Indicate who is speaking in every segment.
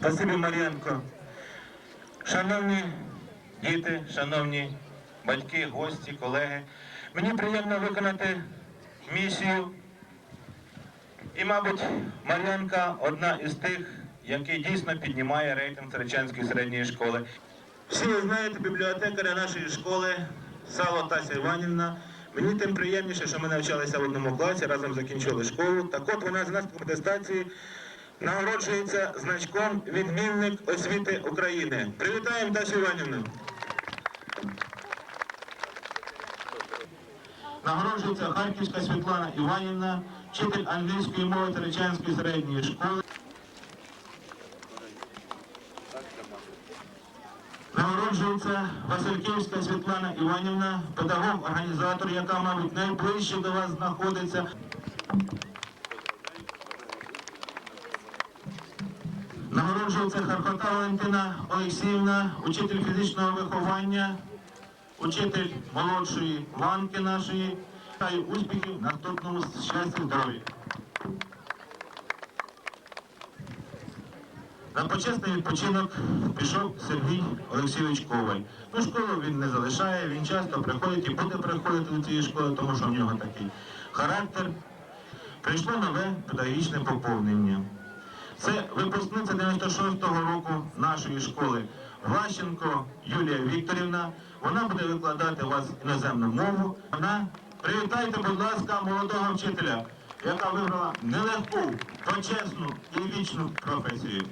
Speaker 1: Спасибі, Мар'янко. Шановні діти, шановні батьки, гості, колеги, мені приємно виконати місію. І, мабуть, Мар'янка одна із тих, який дійсно піднімає рейтинг Царичанської середньої школи. Всі ви знаєте бібліотекаря нашої школи Сало Тася Іванівна. Мені тим приємніше, що ми навчалися в одному класі, разом закінчили школу. Так от вона з наслідком атестації нагороджується значком відмінник освіти України. Привітаємо Тасю Іванівну. Нагороджується Харківська Світлана Іванівна, вчитель англійської мови Таричанської середньої школи. Нагороджується Васильківська Світлана Іванівна, педагог-організатор, яка, мабуть, найближче до вас знаходиться. Нагороджується Харкота Валентина Олексіївна, учитель фізичного виховання, учитель молодшої ланки нашої. Бажаю успіхів, на наступному щастя, здоров'я. На почесний відпочинок пішов Сергій Олексійович Коваль. Ну, школу він не залишає, він часто приходить і буде приходити до цієї школи, тому що в нього такий характер. Прийшло нове педагогічне поповнення. Це випускниця 96-го року нашої школи Влащенко Юлія Вікторівна. Вона буде викладати вас іноземну мову. Вона привітайте, будь ласка, молодого вчителя, яка вибрала нелегку, почесну і вічну професію.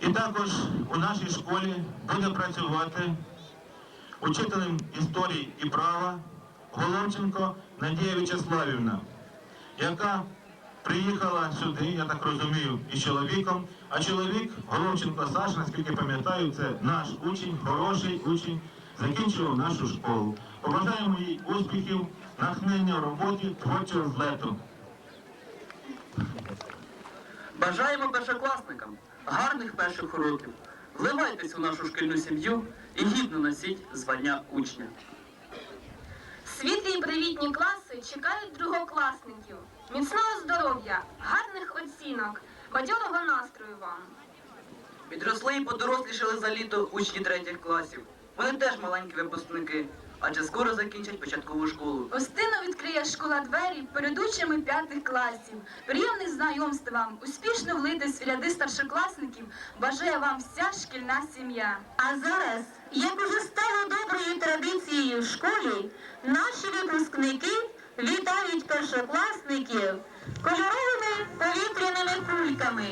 Speaker 1: І також у нашій школі буде працювати учителем історії і права Головченко Надія В'ячеславівна, яка приїхала сюди, я так розумію, із чоловіком. А чоловік Головченко Саша, наскільки пам'ятаю, це наш учень, хороший учень, закінчував нашу школу. Побажаємо їй успіхів, натхнення в роботі, творчого злету.
Speaker 2: Бажаємо першокласникам гарних перших уроків. Вливайтесь у нашу шкільну сім'ю і гідно носіть звання учня.
Speaker 3: Світлі і привітні класи чекають другокласників. Міцного здоров'я, гарних оцінок, бадьорого настрою вам.
Speaker 2: Підросли і подорослішали за літо учні третіх класів. Вони теж маленькі випускники, адже скоро закінчать початкову школу.
Speaker 3: Гостину відкриє школа двері перед учнями п'ятих класів. Приємних знайомств вам, успішно влитись в ряди старшокласників бажає вам вся шкільна сім'я.
Speaker 4: А зараз, як уже стало доброю традицією в школі, наші випускники вітають першокласників кольоровими повітряними кульками.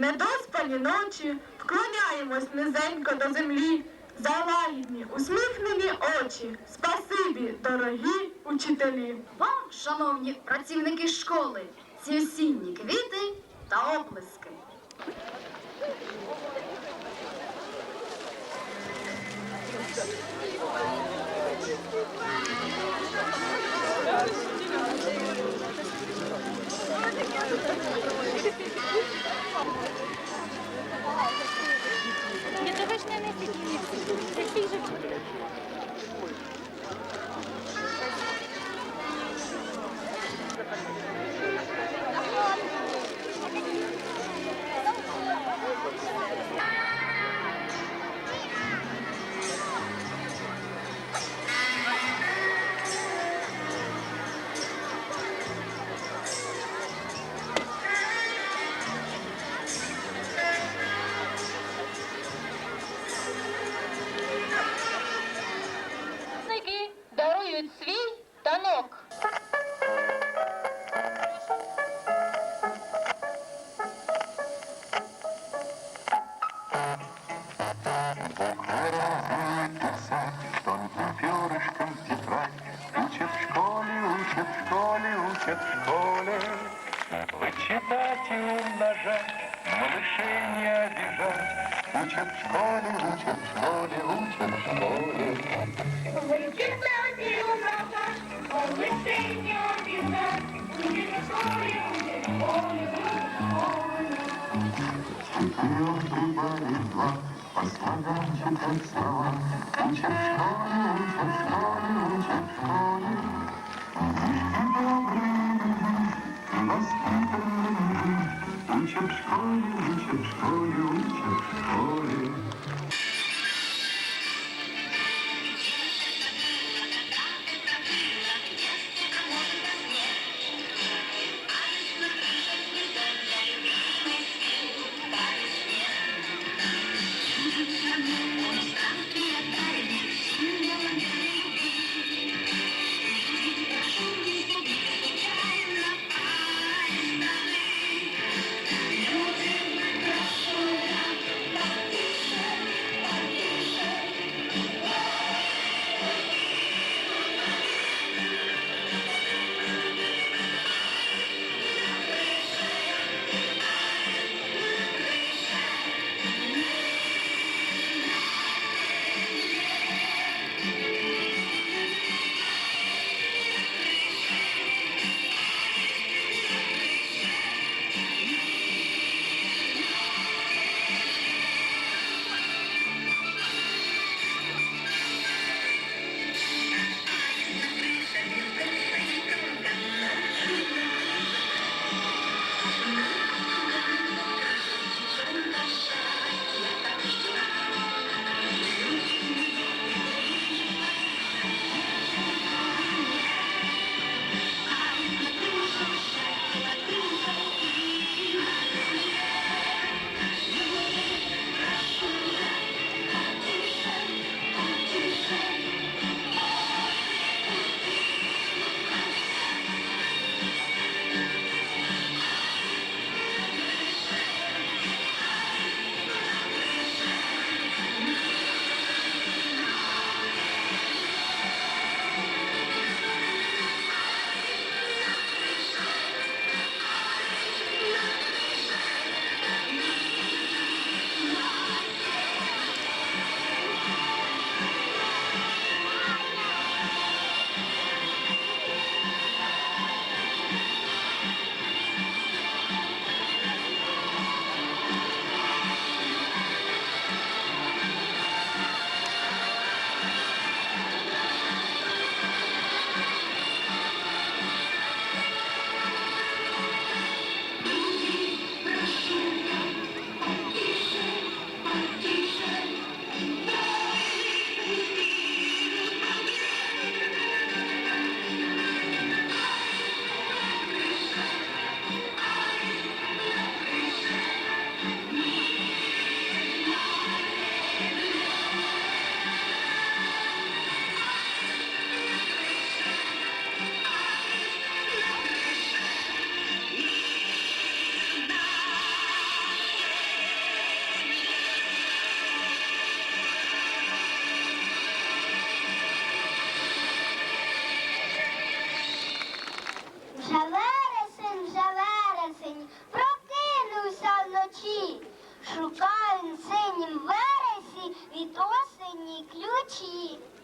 Speaker 4: Недоспані ночі, вклоняємось низенько до землі. За лагідні, усміхнені очі, спасибі, дорогі учителі.
Speaker 3: Вам, шановні працівники школи, ці осінні квіти та оплески.
Speaker 5: Ні,
Speaker 6: Ucie w szkole, ucie w szkole, ucie w szkole.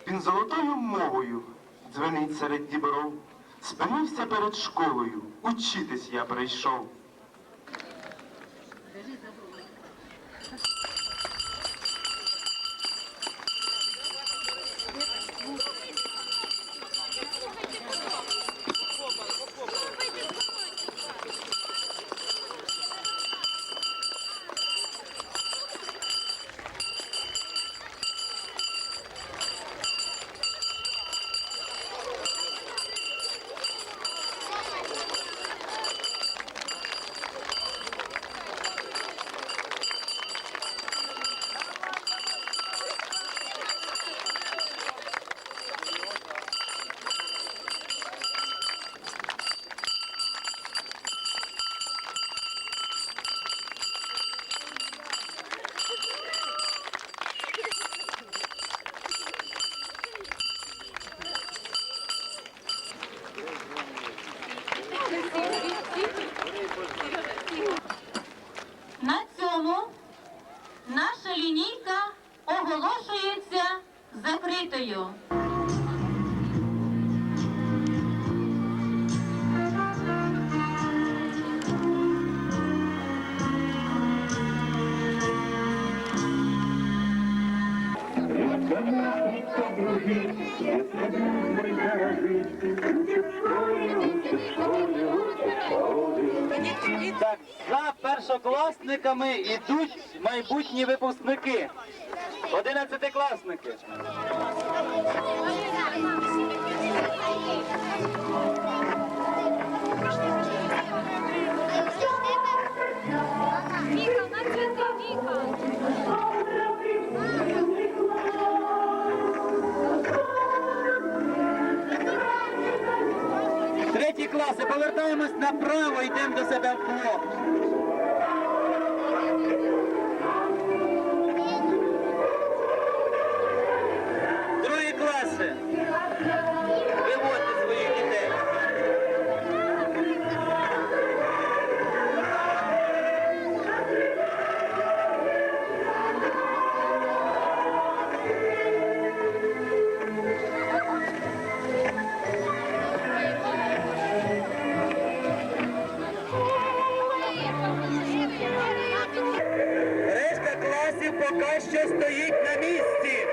Speaker 7: Він золотою мовою дзвенить серед дібров, спинився перед школою, учитись я прийшов.
Speaker 8: Роботою.
Speaker 9: Так, за першокласниками йдуть майбутні випускники. Одинадцятикласники.
Speaker 5: Віка, на цвіти, Віка.
Speaker 9: Треті класи, повертаємось направо, йдемо до себе в блок. Поки що стоїть на місці.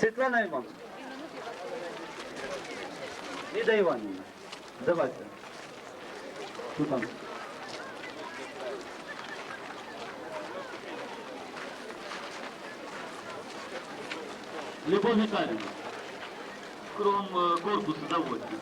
Speaker 9: Світлана Івановна. Ліда Іванівна. Давайте. Ну там? Любовь Михайлівна. Кром корпуса заводьте.